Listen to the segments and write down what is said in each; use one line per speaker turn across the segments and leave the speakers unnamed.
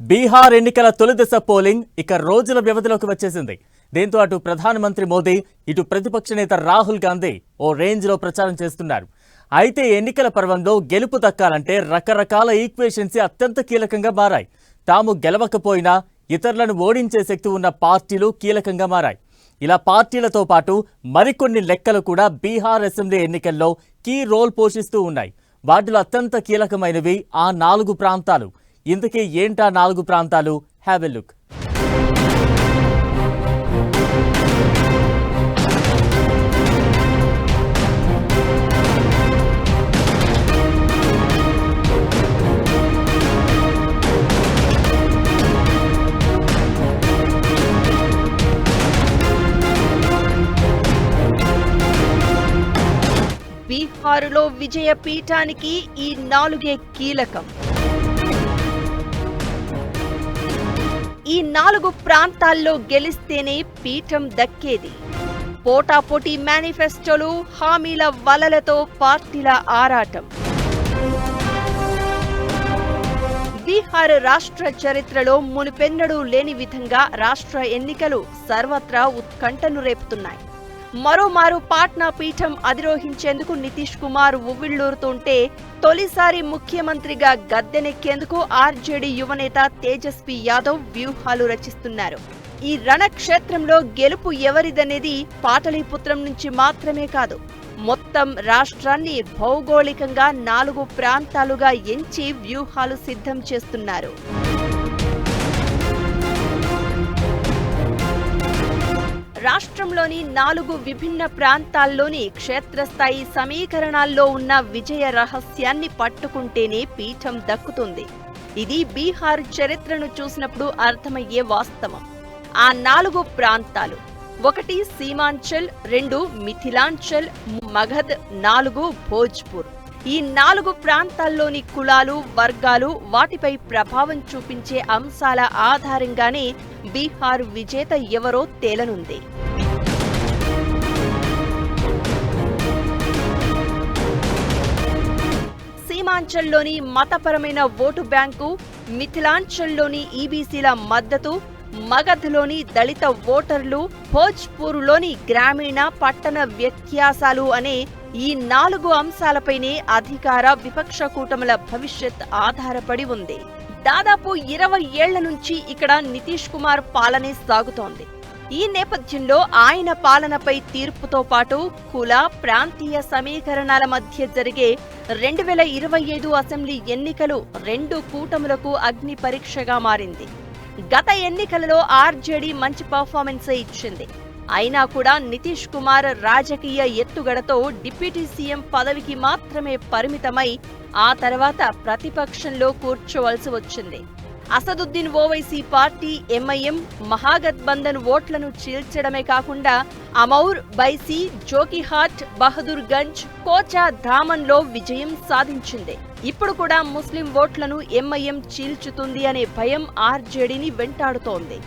బీహార్ ఎన్నికల తొలిదశ పోలింగ్ ఇక రోజుల వ్యవధిలోకి వచ్చేసింది. దీంతో అటు ప్రధానమంత్రి మోదీ ఇటు ప్రతిపక్ష నేత రాహుల్ గాంధీ ఓ రేంజ్లో ప్రచారం చేస్తున్నారు. అయితే ఎన్నికల పర్వంలో గెలుపు దక్కాలంటే రకరకాల ఈక్వేషన్స్ అత్యంత కీలకంగా మారాయి. తాము గెలవకపోయినా ఇతరులను ఓడించే శక్తి ఉన్న పార్టీలు కీలకంగా మారాయి. ఇలా పార్టీలతో పాటు మరికొన్ని లెక్కలు కూడా బీహార్ అసెంబ్లీ ఎన్నికల్లో కీ రోల్ పోషిస్తూ ఉన్నాయి. వాటిలో అత్యంత కీలకమైనవి ఆ నాలుగు ప్రాంతాలు. ఇంతకీ ఏంటా నాలుగు ప్రాంతాలు? హ్యావ్ ఎ లుక్
బీహారులో విజయ పీఠానికి ఈ నాలుగే కీలకం. ఈ నాలుగు ప్రాంతాల్లో గెలిస్తేనే పీఠం దక్కేది. పోటాపోటీ మేనిఫెస్టోలు హామీల వలలతో పార్టీల ఆరాటం. బీహార్ రాష్ట్ర చరిత్రలో మునుపెన్నడూ లేని విధంగా రాష్ట్ర ఎన్నికలు సర్వత్రా ఉత్కంఠను రేపుతున్నాయి. మరోమారు పాట్నా పీఠం అధిరోహించేందుకు నితీష్ కుమార్ ఉవ్విళ్ళూరుతుంటే తొలిసారి ముఖ్యమంత్రిగా గద్దెనెక్కేందుకు ఆర్జేడీ యువనేత తేజస్వి యాదవ్ వ్యూహాలు రచిస్తున్నారు. ఈ రణక్షేత్రంలో గెలుపు ఎవరిదనేది పాటలీపుత్రం నుంచి మాత్రమే కాదు. మొత్తం రాష్ట్రాన్ని భౌగోళికంగా నాలుగు ప్రాంతాలుగా ఎంచి వ్యూహాలు సిద్ధం చేస్తున్నారు. రాష్ట్రంలోని నాలుగు విభిన్న ప్రాంతాల్లోని క్షేత్రస్థాయి సమీకరణాల్లో ఉన్న విజయ రహస్యాన్ని పట్టుకుంటేనే పీఠం దక్కుతుంది. ఇది బీహార్ చరిత్రను చూసినప్పుడు అర్థమయ్యే వాస్తవం. ఆ నాలుగు ప్రాంతాలు ఒకటి సీమాంచల్ రెండు మిథిలాంచల్ మగధ్ నాలుగు భోజ్పూర్. ఈ నాలుగు ప్రాంతాల్లోని కులాలు వర్గాలు వాటిపై ప్రభావం చూపించే అంశాల ఆధారంగానే బీహార్ విజేత ఎవరో తేలనుంది. సీమాంచల్లోని మతపరమైన ఓటు బ్యాంకు మిథిలాంచల్లోని ఈబీసీల మద్దతు మగధ్లోని దళిత ఓటర్లు భోజ్పూర్లోని గ్రామీణ పట్టణ వ్యత్యాసాలు అనే ఈ నాలుగు అంశాలపైనే అధికార విపక్ష కూటముల భవిష్యత్ ఆధారపడి ఉంది. దాదాపు ఇరవై ఏళ్ళ నుంచి ఇక్కడ నితీష్ కుమార్ పాలనే సాగుతోంది. ఈ నేపథ్యంలో ఆయన పాలనపై తీర్పుతో పాటు కుల ప్రాంతీయ సమీకరణాల మధ్య జరిగే రెండు వేల ఇరవై ఐదు అసెంబ్లీ ఎన్నికలు రెండు కూటములకు అగ్ని పరీక్షగా మారింది. గత ఎన్నికలలో ఆర్జేడీ మంచి పర్ఫార్మెన్సే ఇచ్చింది. అయినా కూడా నితీష్ కుమార్ రాజకీయ ఎత్తుగడతో డిప్యూటీ సీఎం పదవికి మాత్రమే పరిమితమై ఆ తర్వాత ప్రతిపక్షంలో కూర్చోవలసి వచ్చింది. అసదుద్దీన్ ఓవైసీ పార్టీ ఎంఐఎం మహాగత్బంధన్ ఓట్లను చీల్చడమే కాకుండా అమౌర్ బైసీ జోకిహాట్ బహదూర్ గంజ్ కోచా ధామన్లో విజయం సాధించింది. ఇప్పుడు కూడా ముస్లిం ఓట్లను ఎంఐఎం చీల్చుతుంది అనే భయం ఆర్జేడీని వెంటాడుతోంది.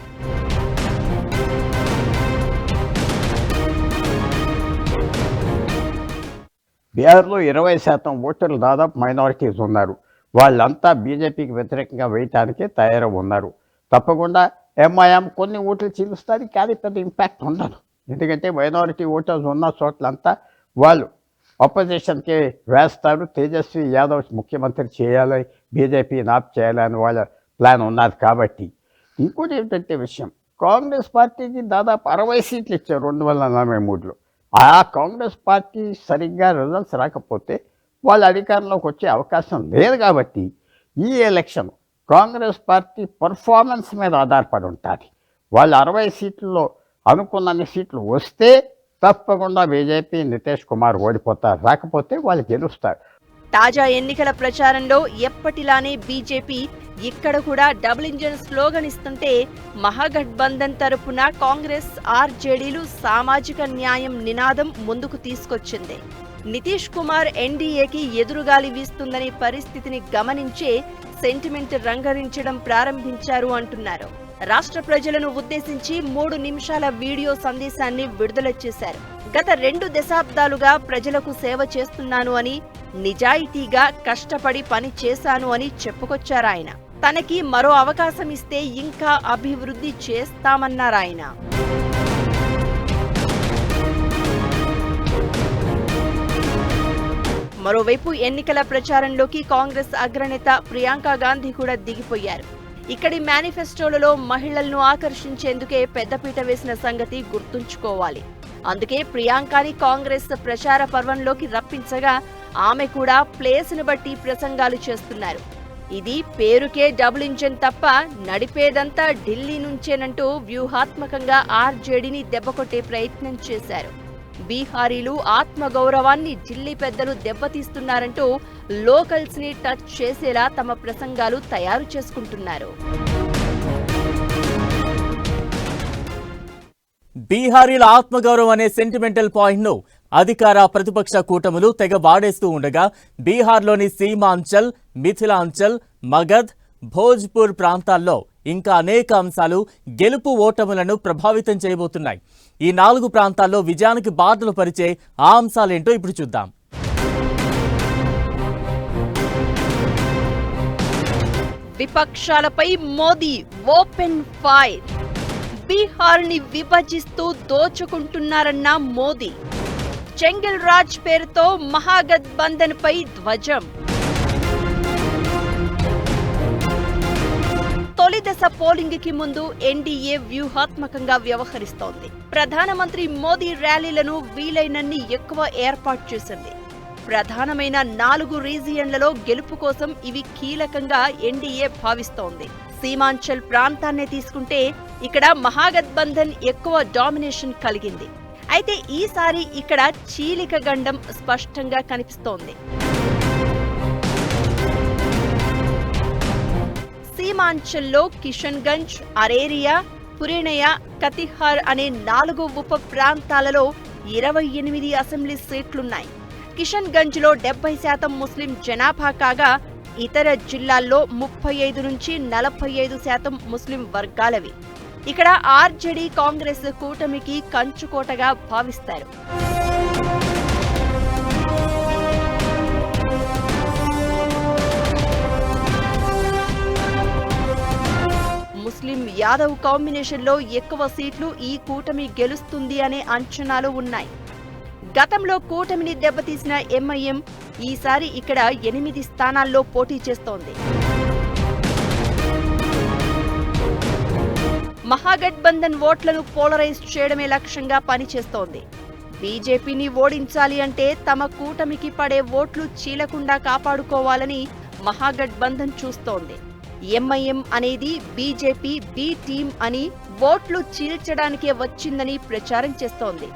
బీహార్లో ఇరవై శాతం ఓటర్లు దాదాపు మైనారిటీస్ ఉన్నారు. వాళ్ళంతా బీజేపీకి వ్యతిరేకంగా వేయటానికి తయారై ఉన్నారు. తప్పకుండా ఎంఐఎం కొన్ని ఓట్లు చీలుస్తుంది కానీ పెద్ద ఇంపాక్ట్ ఉండదు. ఎందుకంటే మైనారిటీ ఓటర్స్ ఉన్న చోట్లంతా వాళ్ళు అపోజిషన్కి వేస్తారు. తేజస్వి యాదవ్ ముఖ్యమంత్రి చేయాలి బీజేపీ నాప్ చేయాలని వాళ్ళ ప్లాన్ ఉన్నది కాబట్టి. ఇంకోటి ఏంటంటే విషయం కాంగ్రెస్ పార్టీకి దాదాపు అరవై సీట్లు ఇచ్చారు రెండు వందల నలభై మూడులో. ఆ కాంగ్రెస్ పార్టీ సరిగ్గా రిజల్ట్స్ రాకపోతే వాళ్ళు అధికారంలోకి వచ్చే అవకాశం లేదు కాబట్టి ఈ ఎలక్షన్ కాంగ్రెస్ పార్టీ పర్ఫార్మెన్స్ మీద ఆధారపడి ఉంటుంది. వాళ్ళు అరవై సీట్లలో అనుకున్నన్ని సీట్లు వస్తే తప్పకుండా బీజేపీ నితీష్ కుమార్ ఓడిపోతారు. రాకపోతే వాళ్ళు గెలుస్తారు.
తాజా ఎన్నికల ప్రచారంలో ఎప్పటిలానే బీజేపీ ఇక్కడ కూడా డబుల్ ఇంజన్ స్లోగన్ ఇస్తుంటే మహాగఠబంధన్ తరపున కాంగ్రెస్ ఆర్జేడీలు సామాజిక న్యాయం నినాదం ముందుకు తీసుకొచ్చింది. నితీష్ కుమార్ ఎన్డీఏకి ఎదురుగాలి వీస్తుందనే పరిస్థితిని గమనించే సెంటిమెంట్ రంగరించడం ప్రారంభించారు అంటున్నారు. రాష్ట్ర ప్రజలను ఉద్దేశించి మూడు నిమిషాల వీడియో సందేశాన్ని విడుదల చేశారు. గత రెండు దశాబ్దాలుగా ప్రజలకు సేవ చేస్తున్నాను అని నిజాయితీగా కష్టపడి పని చేశాను అని చెప్పుకొచ్చారాయన తనకి మరో అవకాశం ఇస్తే ఇంకా అభివృద్ధి చేస్తామన్నారాయన మరోవైపు ఎన్నికల ప్రచారంలోకి కాంగ్రెస్ అగ్రనేత ప్రియాంక గాంధీ కూడా దిగిపోయారు. ఇక్కడి మేనిఫెస్టోలలో మహిళలను ఆకర్షించేందుకే పెద్దపీట వేసిన సంగతి గుర్తుంచుకోవాలి. అందుకే ప్రియాంకని కాంగ్రెస్ ప్రచార పర్వంలోకి రప్పించగా ఆమె కూడా ప్లేస్ను బట్టి ప్రసంగాలు చేస్తున్నారు. ఇది పేరుకే డబుల్ ఇంజన్ తప్ప నడిపేదంతా ఢిల్లీ నుంచేనంటూ వ్యూహాత్మకంగా ఆర్జేడీని దెబ్బకొట్టే ప్రయత్నం చేశారు. బీహారీలు ఆత్మగౌరవాన్ని ఢిల్లీ పెద్దలు దెబ్బతీస్తున్నారంటూ లోకల్స్ని టచ్ చేసేలా తమ ప్రసంగాలు తయారు చేసుకుంటున్నారు.
బీహారీల ఆత్మగౌరవం అనే సెంటిమెంటల్ పాయింట్ను అధికార ప్రతిపక్ష కూటములు తెగ వాడేస్తూ ఉండగా బీహార్లోని సీమాంచల్ మిథిలాంచల్ మగధ్ భోజ్పూర్ ప్రాంతాల్లో ఇంకా అనేక అంశాలు గెలుపు ఓటములను ప్రభావితం చేయబోతున్నాయి. ఈ నాలుగు ప్రాంతాల్లో విజయానికి బాధలు పరిచే ఆ అంశాలేంటో ఇప్పుడు చూద్దాం.
విపక్షాలపై మోదీ ఓపెన్ ఫైర్. బీహార్ని విభజిస్తూ దోచుకుంటున్నారన్న మోదీ. చెంగిల్ రాజ్ పేరుతో మహాగఠబంధన్ పై ధ్వజం. తొలి దశ పోలింగ్కి ముందు ఎన్డీఏ వ్యూహాత్మకంగా వ్యవహరిస్తోంది. ప్రధానమంత్రి మోదీ ర్యాలీలను వీలైనన్ని ఎక్కువ ఏర్పాటు చేసింది. ప్రధానమైన నాలుగు రీజియన్లలో గెలుపు కోసం ఇవి కీలకంగా ఎన్డీఏ భావిస్తోంది. సీమాంచల్ ప్రాంతాన్నే తీసుకుంటే ఇక్కడ మహాగత్బంధన్ ఎక్కువ డామినేషన్ కలిగింది. అయితే ఈసారి ఇక్కడ చీలిక గండం స్పష్టంగా కనిపిస్తోంది. సీమాంచల్లో కిషన్గంజ్ అరేరియా పురేనయ కతిహార్ అనే నాలుగు ఉప ప్రాంతాలలో ఇరవై ఎనిమిది అసెంబ్లీ సీట్లున్నాయి. కిషన్గంజ్లో లో డెబ్బై శాతం ముస్లిం జనాభా కాగా ఇతర జిల్లాల్లో ముప్పై ఐదు నుంచి నలభై ఐదు శాతం ముస్లిం వర్గాలవి. ఇక్కడ ఆర్జేడీ కాంగ్రెస్ కూటమికి కంచుకోటగా భావిస్తారు. ముస్లిం యాదవ్ కాంబినేషన్లో ఎక్కువ సీట్లు ఈ కూటమి గెలుస్తుంది అనే అంచనాలు ఉన్నాయి. గతంలో కూటమిని దెబ్బతీసిన ఎంఐఎం ఈసారి ఇక్కడ ఎనిమిది స్థానాల్లో పోటీ చేస్తోంది. మహాగఠబంధన్ ఓట్లను పోలరైజ్ చేయడమే లక్ష్యంగా పనిచేస్తోంది. బీజేపీని ఓడించాలి అంటే తమ కూటమికి పడే ఓట్లు చీలకుండా కాపాడుకోవాలని మహాగఠబంధన్ చూస్తోంది. ఎంఐఎం అనేది బీజేపీ బి టీం అని ఓట్లు చీల్చడానికే వచ్చిందని ప్రచారం చేస్తోంది.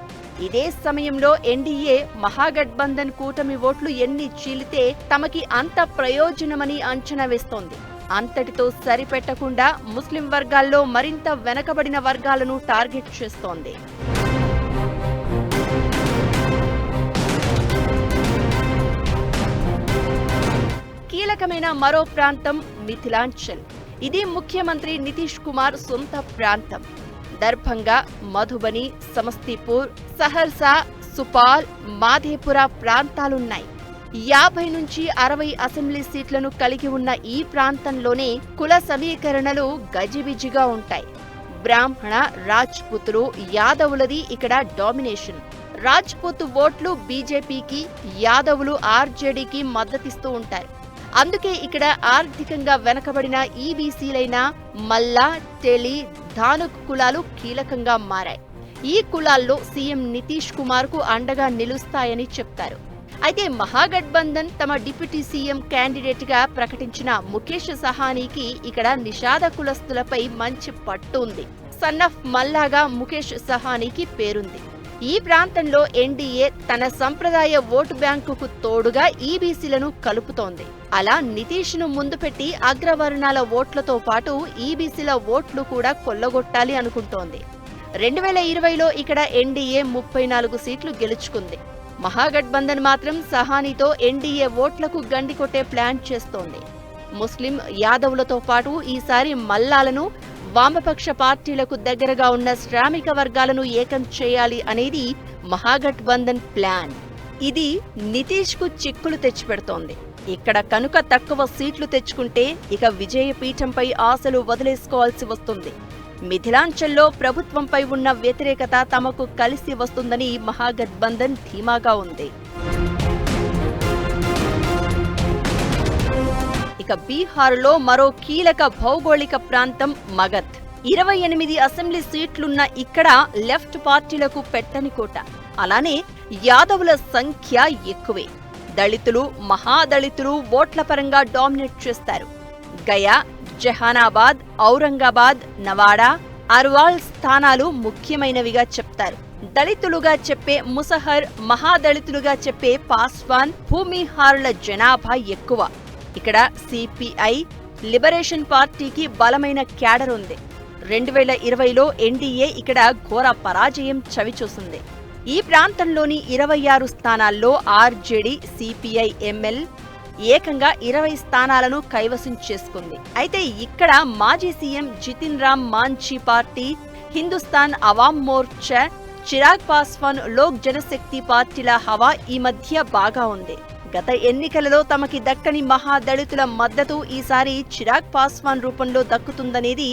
ఇదే సమయంలో ఎన్డీఏ మహాగఠబంధన్ కూటమి ఓట్లు ఎన్ని చీలితే తమకి అంత ప్రయోజనమని అంచనా వేస్తోంది. అంతటితో సరిపెట్టకుండా ముస్లిం వర్గాల్లో మరింత వెనకబడిన వర్గాలను టార్గెట్ చేస్తోంది. కీలకమైన మరో ప్రాంతం మిథిలాంచల్. ఇది ముఖ్యమంత్రి నితీష్ కుమార్ సొంత ప్రాంతం. దర్భంగా మధుబని సమస్తీపూర్ సహర్సా సుపాల్ మాధేపుర ప్రాంతాలున్నాయి. యాభై నుంచి అరవై అసెంబ్లీ సీట్లను కలిగి ఉన్న ఈ ప్రాంతంలోనే కుల సమీకరణలు గజిబిజిగా ఉంటాయి. బ్రాహ్మణ రాజ్పుతులు యాదవులది ఇక్కడ డామినేషన్. రాజ్పుత్ ఓట్లు బీజేపీకి యాదవులు ఆర్జేడీకి మద్దతిస్తూ ఉంటారు. అందుకే ఇక్కడ ఆర్థికంగా వెనకబడిన ఈబీసీలైన మల్లా టెలి ధానుక్ కులాలు కీలకంగా మారాయి. ఈ కులాల్లో సీఎం నితీష్ కుమార్కు అండగా నిలుస్తాయని చెప్తారు. అయితే మహాగఠబంధన్ తమ డిప్యూటీ సీఎం క్యాండిడేట్గా ప్రకటించిన ముఖేష్ సహానీకి ఇక్కడ నిషాద కులస్తులపై మంచి పట్టు ఉంది. సన్నఫ్ మల్లాగా ముఖేష్ సహానీకి పేరుంది. ఈ ప్రాంతంలో ఎన్డీఏ తన సంప్రదాయ ఓటు బ్యాంకుకు తోడుగా ఈబీసీలను కలుపుతోంది. అలా నితీష్ను ముందు పెట్టి అగ్రవర్ణాల ఓట్లతో పాటు ఈబీసీల ఓట్లు కూడా కొల్లగొట్టాలి అనుకుంటోంది. రెండు వేల ఇరవైలో ఇక్కడ ఎన్డీఏ ముప్పై నాలుగు సీట్లు గెలుచుకుంది. మహాగఠబంధన్ మాత్రం సహానీతో ఎన్డీఏ ఓట్లకు గండి కొట్టే ప్లాన్ చేస్తోంది. ముస్లిం యాదవులతో పాటు ఈసారి మల్లాలను వామపక్ష పార్టీలకు దగ్గరగా ఉన్న శ్రామిక వర్గాలను ఏకం చేయాలి అనేది మహాగఠబంధన్ ప్లాన్. ఇది నితీష్కు చిక్కులు తెచ్చిపెడుతోంది. ఇక్కడ కనుక తక్కువ సీట్లు తెచ్చుకుంటే ఇక విజయపీఠంపై ఆశలు వదిలేసుకోవాల్సి వస్తుంది. మిథిలాంచల్లో ప్రభుత్వంపై ఉన్న వ్యతిరేకత తమకు కలిసి వస్తుందని మహాగఠబంధన్ ధీమాగా ఉంది. ఇక బీహార్లో మరో కీలక భౌగోళిక ప్రాంతం మగధ్. ఇరవై ఎనిమిది అసెంబ్లీ సీట్లున్న ఇక్కడ లెఫ్ట్ పార్టీలకు పెట్టని కోట. అలానే యాదవుల సంఖ్య ఎక్కువే. దళితులు మహాదళితులు ఓట్ల పరంగా డామినేట్ చేస్తారు. గయా జహానాబాద్ ఔరంగాబాద్ నవాడా అర్వాల్ స్థానాలు ముఖ్యమైనవిగా చెప్తారు. దళితులుగా చెప్పే ముసహర్ మహాదళితులుగా చెప్పే పాస్వాన్ భూమిహారుల జనాభా ఎక్కువ. ఇక్కడ సిపిఐ లిబరేషన్ పార్టీకి బలమైన క్యాడర్ ఉంది. రెండు వేల ఇరవైలో ఎన్డీఏ ఇక్కడ ఘోర పరాజయం చవిచూసింది. ఈ ప్రాంతంలోని ఇరవై ఆరు స్థానాల్లో ఆర్జేడీ సిపిఐ ఎంఎల్ ఏకంగా ఇరవై స్థానాలను కైవసం చేసుకుంది. అయితే ఇక్కడ మాజీ సీఎం జితిన్ రామ్ మాంఛీ పార్టీ హిందుస్థాన్ అవామ్ మోర్చా చిరాగ్ పాస్వాన్ లోక్ జనశక్తి పార్టీల హవా ఈ మధ్య బాగా ఉంది. గత ఎన్నికలలో తమకి దక్కని మహాదళితుల మద్దతు ఈసారి చిరాగ్ పాస్వాన్ రూపంలో దక్కుతుందనేది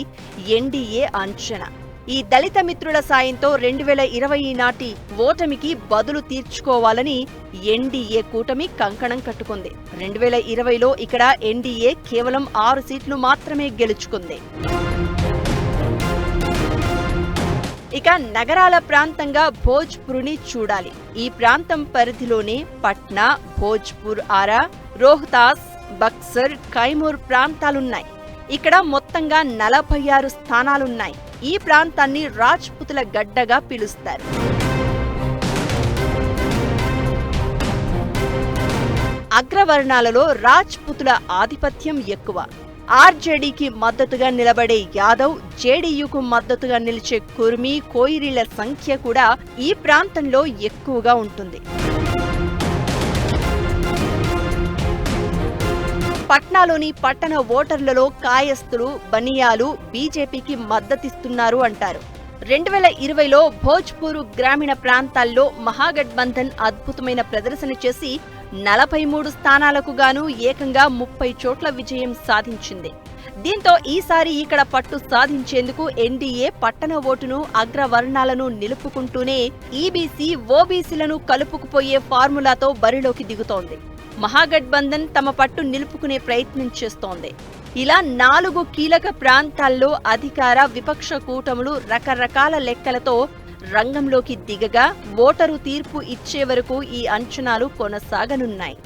ఎన్డీఏ అంచనా. ఈ దళిత మిత్రుల సాయంతో రెండు వేల ఇరవై నాటి ఓటమికి బదులు తీర్చుకోవాలని ఎన్డీఏ కూటమి కంకణం కట్టుకుంది. రెండు వేల ఇరవైలో ఇక్కడ ఎన్డీఏ కేవలం ఆరు సీట్లు మాత్రమే గెలుచుకుంది. ఇక నగరాల ప్రాంతంగా భోజ్పుర్ని చూడాలి. ఈ ప్రాంతం పరిధిలోనే పట్నా భోజ్పూర్ ఆరా రోహ్తాస్ బక్సర్ కైమూర్ ప్రాంతాలున్నాయి. ఇక్కడ మొత్తంగా నలభై ఆరు స్థానాలున్నాయి. ఈ ప్రాంతాన్ని రాజ్పుతుల గడ్డగా పిలుస్తారు. అగ్రవర్ణాలలో రాజ్పుతుల ఆధిపత్యం ఎక్కువ. ఆర్జేడీకి మద్దతుగా నిలబడే యాదవ్ జేడీయూకు మద్దతుగా నిలిచే కుర్మి కోయిరీల సంఖ్య కూడా ఈ ప్రాంతంలో ఎక్కువగా ఉంటుంది. పట్నాలోని పట్టణ ఓటర్లలో కాయస్థులు బనియాలు బీజేపీకి మద్దతిస్తున్నారు అంటారు. రెండు వేల ఇరవైలో భోజ్పూర్ గ్రామీణ ప్రాంతాల్లో మహాగఠబంధన్ అద్భుతమైన ప్రదర్శన చేసి నలభై మూడు స్థానాలకు గాను ఏకంగా ముప్పై చోట్ల విజయం సాధించింది. దీంతో ఈసారి ఇక్కడ పట్టు సాధించేందుకు ఎన్డీఏ పట్టణ ఓటును అగ్రవర్ణాలను నిలుపుకుంటూనే ఈబీసీ ఓబీసీలను కలుపుకుపోయే ఫార్ములాతో బరిలోకి దిగుతోంది. మహాగఠబంధన్ తమ పట్టు నిలుపుకునే ప్రయత్నం చేస్తోంది. ఇలా నాలుగు కీలక ప్రాంతాల్లో అధికార విపక్ష కూటములు రకరకాల లెక్కలతో రంగంలోకి దిగగా ఓటరు తీర్పు ఇచ్చే వరకు ఈ అంచనాలు కొనసాగనున్నాయి.